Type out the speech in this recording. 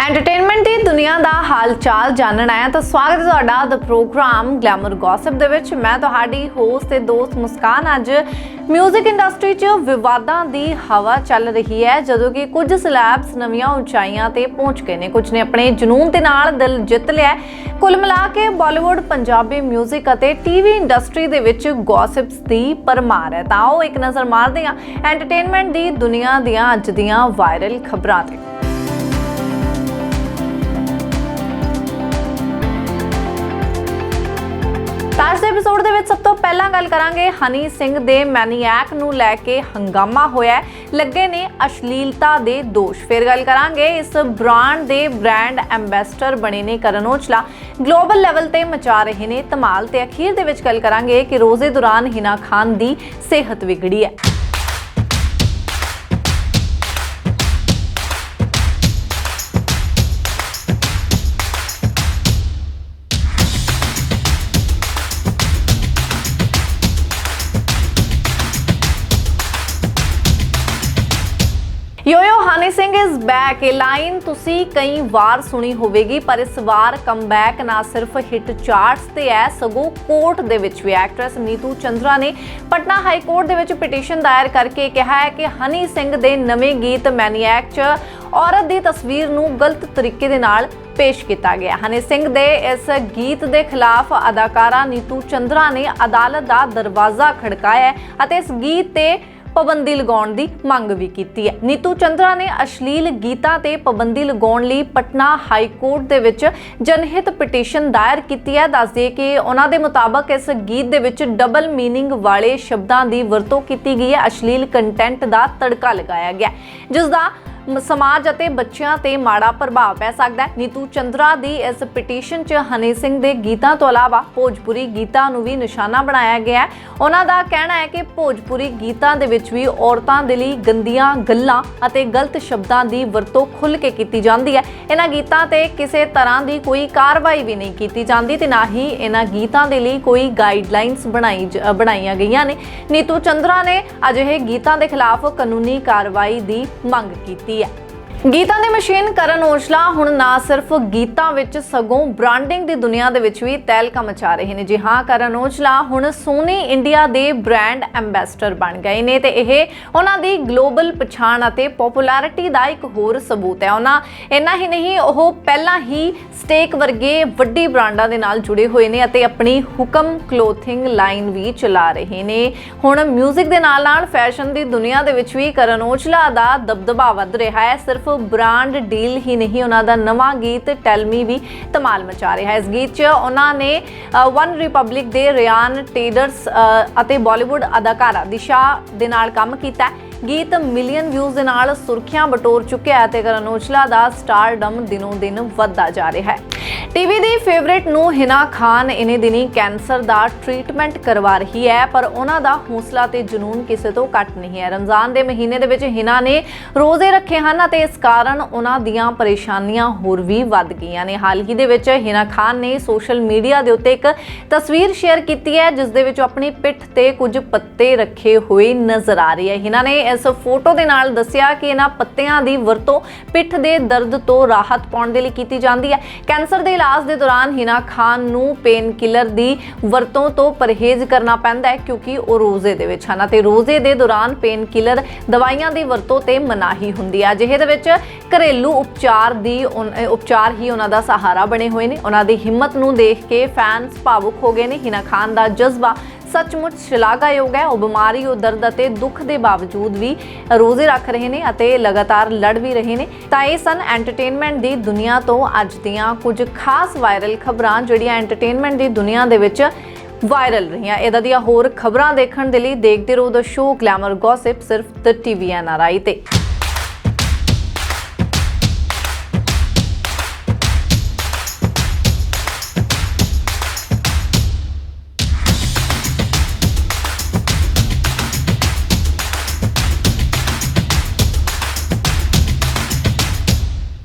Entertainment ਦੀ ਦੁਨੀਆ ਦਾ ਹਾਲ-ਚਾਲ ਜਾਣਨ ਆਇਆ ਤਾਂ ਸਵਾਗਤ ਹੈ ਤੁਹਾਡਾ ਦ ਪ੍ਰੋਗਰਾਮ ਗਲੈਮਰ ਗੌਸਿਪ ਦੇ ਵਿੱਚ ਮੈਂ ਤੁਹਾਡੀ ਹੋਸਟ ਤੇ ਦੋਸਤ ਮੁਸਕਾਨ ਅੱਜ 뮤직 ਇੰਡਸਟਰੀ 'ਚ ਵਿਵਾਦਾਂ ਦੀ ਹਵਾ ਚੱਲ ਰਹੀ ਹੈ ਜਦੋਂ ਕਿ ਕੁਝ ਸਲੈਬਸ ਨਵੀਆਂ ਉਚਾਈਆਂ ਤੇ ਪਹੁੰਚ ਗਏ ਨੇ ਕੁਝ ਨੇ ਆਪਣੇ ਜਨੂਨ ਦੇ ਨਾਲ ਦਿਲ ਜਿੱਤ ਲਿਆ ਹੈ। ਕੁੱਲ ਮਿਲਾ ਕੇ ਬਾਲੀਵੁੱਡ ਪੰਜਾਬੀ 뮤직 ਅਤੇ ਟੀਵੀ ਇੰਡਸਟਰੀ ਦੇ ਵਿੱਚ ਗੌਸਿਪਸ ਦੀ ਪਰਮਾਰ ਹੈ ਤਾਂ ਆਓ ਇੱਕ ਨਜ਼ਰ ਮਾਰਦੇ ਹਾਂ ਐਂਟਰਟੇਨਮੈਂਟ ਦੀ ਦੁਨੀਆ ਦੀਆਂ ਅੱਜ ਦੀਆਂ ਵਾਇਰਲ ਖਬਰਾਂ ਤੇ ਅੱਜ ਦੇ ਐਪੀਸੋਡ ਦੇ ਵਿੱਚ ਸਭ ਤੋਂ ਪਹਿਲਾਂ ਗੱਲ ਕਰਾਂਗੇ ਹਨੀ ਸਿੰਘ ਦੇ ਮੈਨੀਐਕ ਨੂੰ ਲੈ ਕੇ ਹੰਗਾਮਾ ਹੋਇਆ ਲੱਗੇ ਨੇ ਅਸ਼ਲੀਲਤਾ ਦੇ ਦੋਸ਼। ਫਿਰ ਗੱਲ ਕਰਾਂਗੇ ਇਸ ਬ੍ਰਾਂਡ ਦੇ ਬ੍ਰਾਂਡ ਐਮਬੈਸਡਰ ਬਣੇ ਨੇ ਕਰਨ ਔਜਲਾ। ਗਲੋਬਲ ਲੈਵਲ ਤੇ ਮਚਾ ਰਹੇ ਨੇ ਧਮਾਲ ਤੇ ਅਖੀਰ ਦੇ ਵਿੱਚ ਗੱਲ ਕਰਾਂਗੇ ਕਿ ਰੋਜ਼ੇ ਦੌਰਾਨ ਹਿਨਾ ਖਾਨ ਦੀ ਸਿਹਤ ਵਿਗੜੀ ਹੈ। Yo Yo, Honey Singh is back ਇਹ ਲਾਈਨ ਤੁਸੀਂ ਕਈ ਵਾਰ ਸੁਣੀ ਹੋਵੇਗੀ, ਪਰ ਇਸ ਵਾਰ ਕਮਬੈਕ ਨਾ ਸਿਰਫ ਹਿੱਟ ਚਾਰਟਸ ਤੇ ਹੈ, ਸਗੋਂ ਕੋਰਟ ਦੇ ਵਿੱਚ ਵੀ ਐਕਟਰੈਸ ਨੀਤੂ ਚੰਦਰਾ ਨੇ ਪਟਨਾ ਹਾਈ ਕੋਰਟ ਦੇ ਵਿੱਚ ਪਟੀਸ਼ਨ ਦਾਇਰ ਕਰਕੇ ਕਿਹਾ ਹੈ ਕਿ ਹਨੀ ਸਿੰਘ ਦੇ ਨਵੇਂ ਗੀਤ ਮੈਨੀਐਕ 'ਚ ਔਰਤ ਦੀ ਤਸਵੀਰ ਨੂੰ ਗਲਤ ਤਰੀਕੇ ਦੇ ਨਾਲ ਪੇਸ਼ ਕੀਤਾ ਗਿਆ। ਹਨੀ ਸਿੰਘ ਦੇ ਇਸ ਗੀਤ ਦੇ ਖਿਲਾਫ ਅਦਾਕਾਰਾ ਨੀਤੂ ਚੰਦਰਾ ਨੇ ਅਦਾਲਤ ਦਾ ਦਰਵਾਜ਼ਾ ਖੜਕਾਇਆ ਅਤੇ ਇਸ ਗੀਤ ਤੇ ਪਾਬੰਦੀ ਲਗਾਉਣ ਦੀ ਮੰਗ ਵੀ ਕੀਤੀ ਹੈ। ਨੀਤੂ ਚੰਦਰਾ ਨੇ ਅਸ਼ਲੀਲ ਗੀਤਾਂ ਤੇ ਪਾਬੰਦੀ ਲਗਾਉਣ ਲਈ ਪਟਨਾ ਹਾਈ ਕੋਰਟ ਦੇ ਵਿੱਚ ਜਨਹਿਤ ਪਟੀਸ਼ਨ ਦਾਇਰ ਕੀਤੀ ਹੈ। ਦੱਸਦੇ ਕਿ ਉਹਨਾਂ ਦੇ ਮੁਤਾਬਕ ਇਸ ਗੀਤ ਦੇ ਵਿੱਚ ਡਬਲ ਮੀਨਿੰਗ ਵਾਲੇ ਸ਼ਬਦਾਂ ਦੀ ਵਰਤੋਂ ਕੀਤੀ ਗਈ ਹੈ। ਅਸ਼ਲੀਲ ਕੰਟੈਂਟ ਦਾ ਤੜਕਾ ਲਗਾਇਆ ਗਿਆ ਹੈ, ਜਿਸ ਦਾ ਸਮਾਜ ਅਤੇ ਬੱਚਿਆਂ ਤੇ ਮਾੜਾ ਪ੍ਰਭਾਵ ਪੈ ਸਕਦਾ ਹੈ। ਨੀਤੂ ਚੰਦਰਾ ਦੀ ਇਸ ਪਟੀਸ਼ਨ 'ਚ ਹਨੀ ਸਿੰਘ ਦੇ ਗੀਤਾਂ ਤੋਂ ਇਲਾਵਾ ਭੋਜਪੁਰੀ ਗੀਤਾਂ ਨੂੰ ਵੀ ਨਿਸ਼ਾਨਾ ਬਣਾਇਆ ਗਿਆ ਹੈ। ਉਹਨਾਂ ਦਾ ਕਹਿਣਾ ਹੈ ਕਿ ਭੋਜਪੁਰੀ ਗੀਤਾਂ ਦੇ ਵਿੱਚ ਵੀ ਔਰਤਾਂ ਦੇ ਲਈ ਗੰਦੀਆਂ ਗੱਲਾਂ ਅਤੇ ਗਲਤ ਸ਼ਬਦਾਂ ਦੀ ਵਰਤੋਂ ਖੁੱਲ੍ਹ ਕੇ ਕੀਤੀ ਜਾਂਦੀ ਹੈ। ਇਹਨਾਂ ਗੀਤਾਂ ਤੇ ਕਿਸੇ ਤਰ੍ਹਾਂ ਦੀ ਕੋਈ ਕਾਰਵਾਈ ਵੀ ਨਹੀਂ ਕੀਤੀ ਜਾਂਦੀ ਤੇ ਨਾ ਹੀ ਇਹਨਾਂ ਗੀਤਾਂ ਦੇ ਲਈ ਕੋਈ ਗਾਈਡਲਾਈਨਸ ਬਣਾਈ ਜ- ਬਣਾਈਆਂ ਗਈਆਂ ਨੇ। ਨੀਤੂ ਚੰਦਰਾ ਨੇ ਅਜਿਹੇ ਗੀਤਾਂ ਦੇ ਖਿਲਾਫ ਕਾਨੂੰਨੀ ਕਾਰਵਾਈ ਦੀ ਮੰਗ ਕੀਤੀ ਹੈ ਗੀਤਾਂ ਦੀ ਮਸ਼ੀਨ ਕਰਨ ਔਜਲਾ ਹੁਣ ਨਾ ਸਿਰਫ ਗੀਤਾਂ ਵਿੱਚ, ਸਗੋਂ ਬ੍ਰਾਂਡਿੰਗ ਦੀ ਦੁਨੀਆ ਦੇ ਵਿੱਚ ਵੀ ਤਹਿਲਕਾ ਮਚਾ ਰਹੇ ਨੇ। ਜੀ ਹਾਂ, ਕਰਨ ਔਜਲਾ ਹੁਣ ਸੋਨੀ ਇੰਡੀਆ ਦੇ ਬ੍ਰਾਂਡ ਐਮਬੈਸਡਰ ਬਣ ਗਏ ਨੇ ਤੇ ਇਹ ਉਹਨਾਂ ਦੀ ਗਲੋਬਲ ਪਛਾਣ ਅਤੇ ਪਪੂਲੈਰਿਟੀ ਦਾ ਇੱਕ ਹੋਰ ਸਬੂਤ ਹੈ। ਉਹਨਾਂ ਇੰਨਾ ਹੀ ਨਹੀਂ, ਉਹ ਪਹਿਲਾਂ ਹੀ ਸਟੇਕ ਵਰਗੇ ਵੱਡੀ ਬ੍ਰਾਂਡਾਂ ਦੇ ਨਾਲ ਜੁੜੇ ਹੋਏ ਨੇ ਅਤੇ ਆਪਣੀ ਹੁਕਮ ਕਲੋਥਿੰਗ ਲਾਈਨ ਵੀ ਚਲਾ ਰਹੇ ਨੇ। ਹੁਣ 뮤직 ਦੇ ਨਾਲ ਨਾਲ ਫੈਸ਼ਨ ਦੀ ਦੁਨੀਆ ਦੇ ਵਿੱਚ ਵੀ ਕਰਨ ਔਜਲਾ ਦਾ ਦਬਦਬਾ ਵੱਧ ਰਿਹਾ ਹੈ। ਸਿਰਫ ਬ੍ਰਾਂਡ ਡੀਲ ਹੀ ਨਹੀਂ, ਉਹਨਾਂ ਦਾ ਨਵਾਂ ਗੀਤ ਟੈਲਮੀ ਵੀ ਧਮਾਲ ਮਚਾ ਰਿਹਾ ਹੈ। ਇਸ ਗੀਤ 'ਚ ਉਹਨਾਂ ਨੇ ਵਨ ਰਿਪਬਲਿਕ ਦੇ ਰਿਆਨ ਟੇਡਰਸ ਅਤੇ ਬਾਲੀਵੁੱਡ ਅਦਾਕਾਰਾ ਦਿਸ਼ਾ ਦੇ ਨਾਲ ਕੰਮ ਕੀਤਾ ਹੈ। ਗੀਤ ਮਿਲੀਅਨ ਵਿਊਜ਼ ਦੇ ਨਾਲ ਸੁਰਖੀਆਂ ਬਟੋਰ ਚੁੱਕਿਆ ਹੈ ਤੇ ਕਰਨ ਔਜਲਾ ਦਾ ਸਟਾਰਡਮ ਦਿਨੋਂ ਦਿਨ ਵੱਧਦਾ ਜਾ ਰਿਹਾ ਹੈ। ਟੀਵੀ ਦੀ ਫੇਵਰਿਟ ਨੂੰ ਹਿਨਾ ਖਾਨ ਇਨੇ ਦਿਨੀ ਕੈਂਸਰ ਦਾ ਟ੍ਰੀਟਮੈਂਟ ਕਰਵਾ ਰਹੀ ਹੈ, ਪਰ ਉਹਨਾਂ ਦਾ ਹੌਸਲਾ ਤੇ ਜਨੂਨ ਕਿਸੇ ਤੋਂ ਘੱਟ ਨਹੀਂ ਹੈ। ਰਮਜ਼ਾਨ ਦੇ ਮਹੀਨੇ ਦੇ ਵਿੱਚ ਹਿਨਾ ਨੇ ਰੋਜ਼ੇ ਰੱਖੇ ਹਨ ਅਤੇ ਇਸ ਕਾਰਨ ਉਹਨਾਂ ਦੀਆਂ ਪਰੇਸ਼ਾਨੀਆਂ ਹੋਰ ਵੀ ਵੱਧ ਗਈਆਂ ਨੇ। ਹਾਲ ਹੀ ਦੇ ਵਿੱਚ ਹਿਨਾ ਖਾਨ ਨੇ ਸੋਸ਼ਲ ਮੀਡੀਆ ਦੇ ਉੱਤੇ ਇੱਕ ਤਸਵੀਰ ਸ਼ੇਅਰ ਕੀਤੀ ਹੈ, ਜਿਸ ਦੇ ਵਿੱਚ ਆਪਣੀ ਪਿੱਠ ਤੇ ਕੁਝ ਪੱਤੇ ਰੱਖੇ ਹੋਏ ਨਜ਼ਰ ਆ ਰਹੀ ਹੈ। ਹਿਨਾ ਨੇ ਇਸ ਫੋਟੋ ਦੇ ਨਾਲ ਦੱਸਿਆ ਕਿ ਇਹਨਾਂ ਪੱਤਿਆਂ ਦੀ ਵਰਤੋਂ ਪਿੱਠ ਦੇ ਦਰਦ ਤੋਂ ਰਾਹਤ ਪਾਉਣ ਦੇ ਲਈ ਕੀਤੀ ਜਾਂਦੀ ਹੈ। ਕੈਂਸਰ ਦੇ ਇਲਾਜ ਦੇ ਦੌਰਾਨ ਹਿਨਾ ਖਾਨ ਨੂੰ ਪੇਨ ਕਿਲਰ ਦੀ ਵਰਤੋਂ ਤੋਂ ਪਰਹੇਜ਼ ਕਰਨਾ ਪੈਂਦਾ ਹੈ ਕਿਉਂਕਿ ਉਹ ਰੋਜ਼ੇ ਦੇ ਵਿੱਚ ਹਨ ਅਤੇ ਰੋਜ਼ੇ ਦੇ ਦੌਰਾਨ ਪੇਨ ਕਿਲਰ ਦਵਾਈਆਂ ਦੀ ਵਰਤੋਂ ਤੇ ਮਨਾਹੀ ਹੁੰਦੀ ਹੈ। ਅਜਿਹੇ ਦੇ ਵਿੱਚ ਘਰੇਲੂ ਉਪਚਾਰ ਦੀ ਉਪਚਾਰ ਹੀ ਉਹਨਾਂ ਦਾ ਸਹਾਰਾ ਬਣੇ ਹੋਏ ਨੇ। ਉਹਨਾਂ ਦੀ ਹਿੰਮਤ ਨੂੰ ਦੇਖ ਕੇ ਫੈਨਸ ਭਾਵੁਕ ਹੋ ਗਏ ਨੇ। ਹਿਨਾ ਖਾਨ ਦਾ ਜਜ਼ਬਾ ਸੱਚਮੁੱਚ ਸ਼ਲਾਘਾਯੋਗ ਹੈ। ਉਹ ਬਿਮਾਰੀ, ਉਹ ਦਰਦ ਅਤੇ ਦੁੱਖ ਦੇ ਬਾਵਜੂਦ ਵੀ ਰੋਜ਼ੇ ਰੱਖ ਰਹੇ ਨੇ ਅਤੇ ਲਗਾਤਾਰ ਲੜ ਵੀ ਰਹੇ ਨੇ। ਤਾਂ ਇਹ ਸਨ ਐਂਟਰਟੇਨਮੈਂਟ ਦੀ ਦੁਨੀਆ ਤੋਂ ਅੱਜ ਦੀਆਂ ਕੁਝ ਖਾਸ ਵਾਇਰਲ ਖਬਰਾਂ, ਜਿਹੜੀਆਂ ਐਂਟਰਟੇਨਮੈਂਟ ਦੀ ਦੁਨੀਆ ਦੇ ਵਿੱਚ ਵਾਇਰਲ ਰਹੀਆਂ। ਇਹਦਾ ਦੀਆਂ ਹੋਰ ਖਬਰਾਂ ਦੇਖਣ ਦੇ ਲਈ ਦੇਖਦੇ ਰਹੋ ਦ ਸ਼ੋਅ ਗਲੈਮਰ ਗੌਸਿਪ ਸਿਰਫ ਦ ਟੀਵੀ ਐਨਆਰਆਈ ਤੇ।